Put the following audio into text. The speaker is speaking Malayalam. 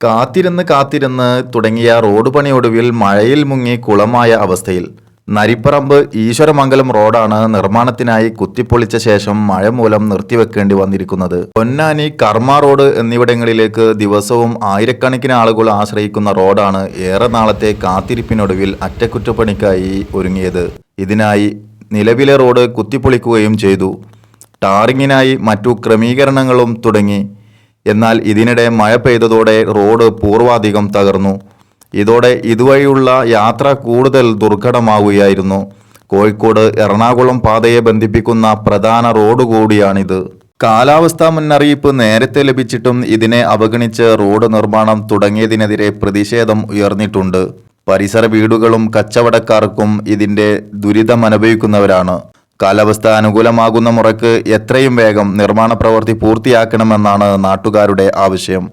കാത്തിരുന്ന് കാത്തിരുന്ന് തുടങ്ങിയ റോഡ് പണി ഒടുവിൽ മഴയിൽ മുങ്ങി കുളമായ അവസ്ഥയിൽ നരിപ്പറമ്പ് ഈശ്വരമംഗലം റോഡാണ് നിർമ്മാണത്തിനായി കുത്തിപ്പൊളിച്ച ശേഷം മഴ മൂലം നിർത്തിവെക്കേണ്ടി വന്നിരിക്കുന്നത്. പൊന്നാനി കർമ്മ റോഡ് എന്നിവിടങ്ങളിലേക്ക് ദിവസവും ആയിരക്കണക്കിന് ആളുകൾ ആശ്രയിക്കുന്ന റോഡാണ് ഏറെ നാളത്തെ കാത്തിരിപ്പിനൊടുവിൽ അറ്റകുറ്റപ്പണിക്കായി ഒരുങ്ങിയത്. ഇതിനായി നിലവിലെ റോഡ് കുത്തിപ്പൊളിക്കുകയും ചെയ്തു. ടാറിങ്ങിനായി മറ്റു ക്രമീകരണങ്ങളും തുടങ്ങി. എന്നാൽ ഇതിനിടെ മഴ പെയ്തതോടെ റോഡ് പൂർവാധികം തകർന്നു. ഇതോടെ ഇതുവഴിയുള്ള യാത്ര കൂടുതൽ ദുർഘടമാവുകയായിരുന്നു. കോഴിക്കോട് എറണാകുളം പാതയെ ബന്ധിപ്പിക്കുന്ന പ്രധാന റോഡ് കൂടിയാണിത്. കാലാവസ്ഥാ മുന്നറിയിപ്പ് നേരത്തെ ലഭിച്ചിട്ടും ഇതിനെ അവഗണിച്ച് റോഡ് നിർമ്മാണം തുടങ്ങിയതിനെതിരെ പ്രതിഷേധം ഉയർന്നിട്ടുണ്ട്. പരിസര വീടുകളും കച്ചവടക്കാർക്കും ഇതിന്റെ ദുരിതം അനുഭവിക്കുന്നവരാണ് കാലാവസ്ഥ അനുകൂലമാകുന്ന മുറയ്ക്ക് എത്രയും വേഗം നിർമ്മാണ പ്രവൃത്തി പൂർത്തിയാക്കണമെന്നാണ് നാട്ടുകാരുടെ ആവശ്യം.